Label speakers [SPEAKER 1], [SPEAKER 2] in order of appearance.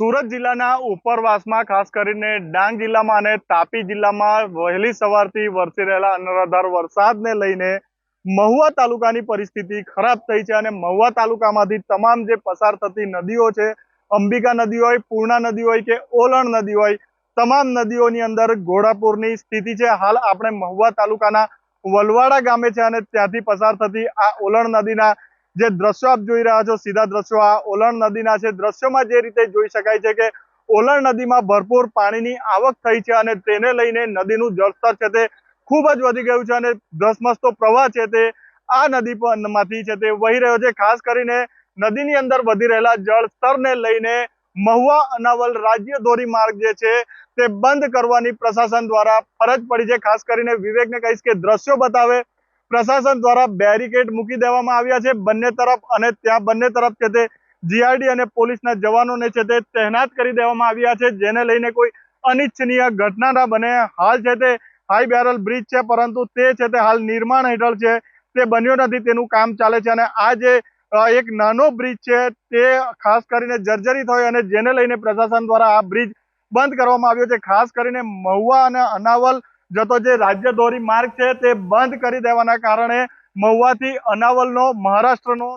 [SPEAKER 1] સુરત જિલ્લાના ઉપરવાસમાં ખાસ કરીને ડાંગ જિલ્લામાં અને તાપી જિલ્લામાં વહેલી સવારથી વરસી રહેલા અનરાધાર વરસાદને લઈને મહુવા તાલુકાની પરિસ્થિતિ ખરાબ થઈ છે અને મહુવા તાલુકામાંથી તમામ જે પસાર થતી નદીઓ છે, અંબિકા નદી હોય, પૂર્ણા નદી હોય કે ઓલણ નદી હોય, તમામ નદીઓની અંદર ઘોડાપુરની સ્થિતિ છે. હાલ આપણે મહુવા તાલુકાના વલવાડા ગામે છે અને ત્યાંથી પસાર થતી આ ઓલણ નદીના જે દ્રશ્યો આપ જોઈ રહ્યા છો, સીધા દ્રશ્યો આ ઓલણ નદીના છે. દ્રશ્યોમાં જે રીતે જોઈ શકાય છે કે ઓલણ નદીમાં ભરપૂર પાણીની આવક થઈ છે અને તેને લઈને નદીનું જળસ્તર છે તે ખૂબ જ વધી ગયું છે અને ધસમસતો પ્રવાહ છે તે આ નદી પર- માંથી છે તે વહી રહ્યો છે. ખાસ કરીને નદીની અંદર વધી રહેલા જળસ્તરને લઈને મહુવા અનાવલ રાજ્ય ધોરી માર્ગ જે છે તે બંધ કરવાની પ્રશાસન દ્વારા ફરજ પડી છે. ખાસ કરીને વિવેકને કહીશ કે દ્રશ્યો બતાવે પ્રશાસન દ્વારા બેરિકેડ મૂકી દેવામાં આવ્યા છે. બંને તરફ અને ત્યાં બંને તરફ છે તે જીઆરડી અને પોલીસના જવાનોને છે તે તહેનાત કરી દેવામાં આવ્યા છે, જેને લઈને કોઈ અનિચ્છનીય ઘટના ના બને. હાલ છે તે હાઈ બેરલ બ્રિજ છે, પરંતુ તે છે તે હાલ નિર્માણ હેઠળ છે. તે બન્યો નથી, તેનું કામ ચાલે છે અને આ જે એક નાનો બ્રિજ છે તે ખાસ કરીને જર્જરિત હોય અને જેને લઈને પ્રશાસન દ્વારા આ બ્રિજ બંધ કરવામાં આવ્યો છે. ખાસ કરીને મહુવા અને અનાવલ જતો જે રાજ્ય ધોરી માર્ગ છે તે બંધ કરી દેવાના કારણે મહુવાથી અનાવલનો મહારાષ્ટ્રનો